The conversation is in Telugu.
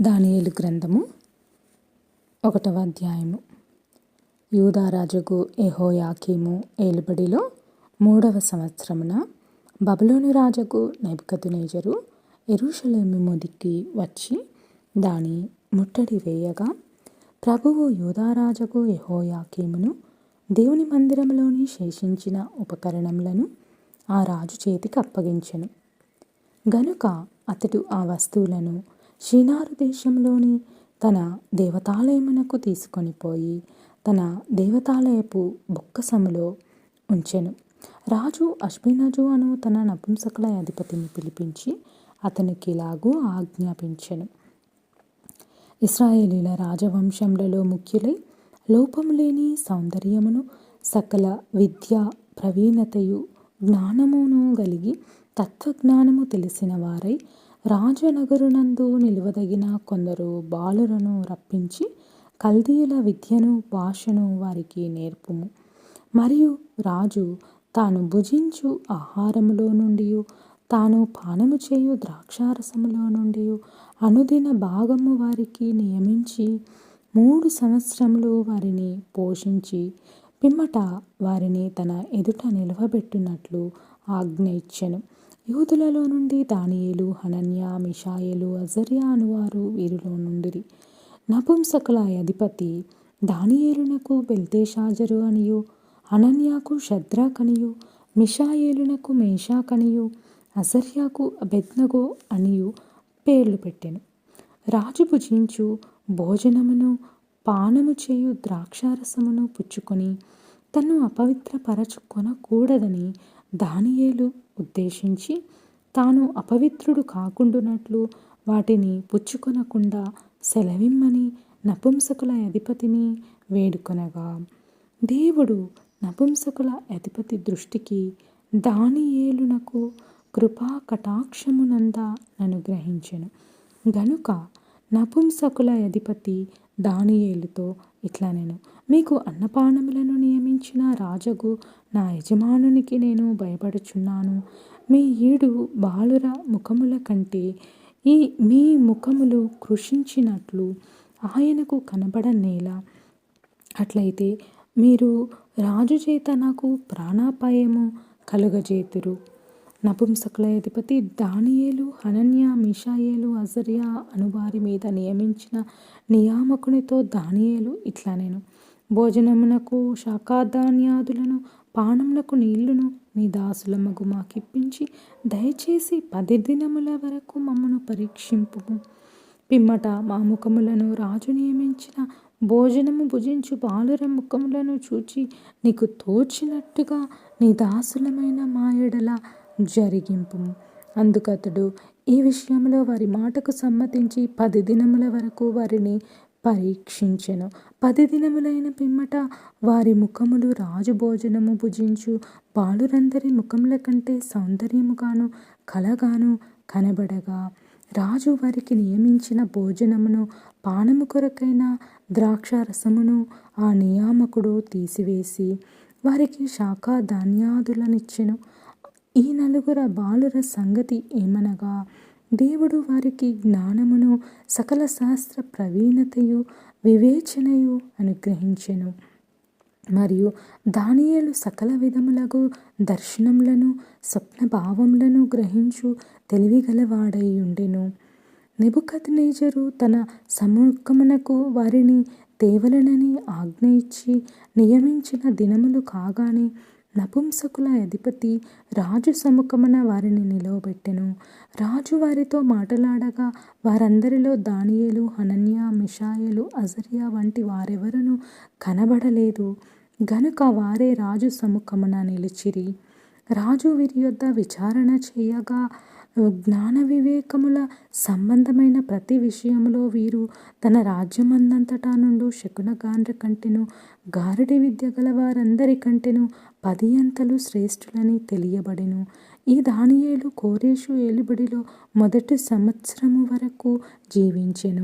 దానియేలు గ్రంథము ఒకటవ అధ్యాయము. యూదారాజుకు ఎహోయాకీము ఏలుబడిలో మూడవ సంవత్సరమున బబులోను రాజుకు నెబుకద్నెజరు యెరూషలేము మీదికి వచ్చి దాని ముట్టడి వేయగా ప్రభువు యూదారాజుకు ఎహోయాకీమును దేవుని మందిరంలోని శేషించిన ఉపకరణములను ఆ రాజు చేతికి అప్పగించెను. గనుక అతడు ఆ వస్తువులను షీనారు దేశంలోని తన దేవతాలయమునకు తీసుకొని పోయి తన దేవతాలయపు బొక్కసములో ఉంచెను. రాజు అశ్వినజు అను తన నపుంసకుల అధిపతిని పిలిపించి అతనికి ఇలాగూ ఆజ్ఞాపించెను. ఇస్రాయేలీల రాజవంశములలో ముఖ్యులై లోపం లేని సౌందర్యమును సకల విద్య ప్రవీణతయు జ్ఞానమును కలిగి తత్వజ్ఞానము తెలిసిన వారై రాజనగరునందు నిలువదగిన కొందరు బాలురను రప్పించి కల్దీయుల విద్యను భాషను వారికి నేర్పుము. మరియు రాజు తాను భుజించు ఆహారములో నుండి తాను పానము చేయు ద్రాక్షారసములో నుండి అనుదిన భాగము వారికి నియమించి మూడు సంవత్సరములు వారిని పోషించి పిమ్మట వారిని తన ఎదుట నిలవబెట్టునట్లు ఆజ్ఞ ఇచ్చెను. యూదులలో నుండి దానియేలు హనన్య మిషాయేలు అజర్యా అనువారు వీరిలో నుండిరి. నపుంసకుల అధిపతి దానియేలునకు బెల్తేషాజరు అనియు అనన్యాకు షద్రాకనియు మిషాయేలునకు మేషాకనియు అజర్యాకు అబెద్నగో అనియు పేర్లు పెట్టెను. రాజు భుజించు భోజనమును పానము చేయు ద్రాక్షారసమును పుచ్చుకొని తను అపవిత్రపరచుకొనకూడదని దానియేలు ఉద్దేశించి తాను అపవిత్రుడు కాకుండునట్లు వాటిని పుచ్చుకొనకుండా సెలవిమ్మని నపుంసకుల అధిపతిని వేడుకొనగా దేవుడు నపుంసకుల అధిపతి దృష్టికి దానియేలునకు కృపా కటాక్షమునంద అనుగ్రహించెను గనుక నపుంసకుల అధిపతి దానియేలుతో ఇట్లా నేను మీకు అన్నపానములను నియమించిన రాజగు నా యజమానునికి నేను భయపడుచున్నాను. మీ ఈడు బాలుర ముఖముల కంటే ఈ మీ ముఖములు కృషించినట్లు ఆయనకు కనబడనేలా. అట్లయితే మీరు రాజు చేత నాకు ప్రాణాపాయము కలుగజేతురు. నపుంసకుల అధిపతి దానియేలు హనన్య మిషాయేలు అజర్యా అనువారి మీద నియమించిన నియామకునితో దానియేలు ఇట్లా నేను భోజనమునకు శాకాధాన్యాదులను పానమునకు నీళ్ళును నీ దాసులమగు మాకిప్పించి దయచేసి పది దినముల వరకు మమ్మను పరీక్షింపుము. పిమ్మట మా ముఖములను రాజు నియమించిన భోజనము భుజించు బాలుర ముఖములను చూచి నీకు తోచినట్టుగా నీ దాసులమైన మా ఎడల జరిగింపు అందుకతడు ఈ విషయంలో వారి మాటకు సమ్మతించి పది దినముల వరకు వారిని పరీక్షించెను. పది దినములైన పిమ్మట వారి ముఖములు రాజు భోజనము భుజించు. బాలురందరి ముఖముల కంటే సౌందర్యముగాను కలగాను కనబడగా. రాజు వారికి నియమించిన భోజనమును పానము కొరకైన ద్రాక్షారసమును ఆ నియామకుడు తీసివేసి వారికి శాఖ ధాన్యాదులనిచ్చెను ఈ నలుగుర బాలుర సంగతి ఏమనగా దేవుడు వారికి జ్ఞానమును సకల శాస్త్ర ప్రవీణతయు వివేచనయు అనుగ్రహించెను. మరియు దానియలు సకల విధములకు దర్శనములను స్వప్న భావములను గ్రహించు తెలివిగలవాడై ఉండెను నెబుకద్నేజరు తన సముఖమునకు వారిని తేవలనని ఆజ్ఞ ఇచ్చి నియమించిన దినములు కాగానే నపుంసకుల అధిపతి రాజు సముఖమున వారిని నిలవబెట్టెను. రాజు వారితో మాట్లాడగా వారందరిలో దానియేలు హనన్య మిషాయేలు అజరియా వంటి వారెవరునూ కనబడలేదు. గనుక వారే రాజు సముఖమున నిలిచిరి. రాజు వీరి యొద్ద విచారణ చేయగా జ్ఞాన వివేకముల సంబంధమైన ప్రతి విషయములో వీరు తన రాజ్యమందంతటా నుండి శకునగాండ్ర కంటెను గారడి విద్య గల వారందరి కంటెను పది అంతలు శ్రేష్ఠులని తెలియబడెను. ఈ దానియేలు కోరేషు ఏలుబడిలో మొదటి సంవత్సరము వరకు జీవించెను.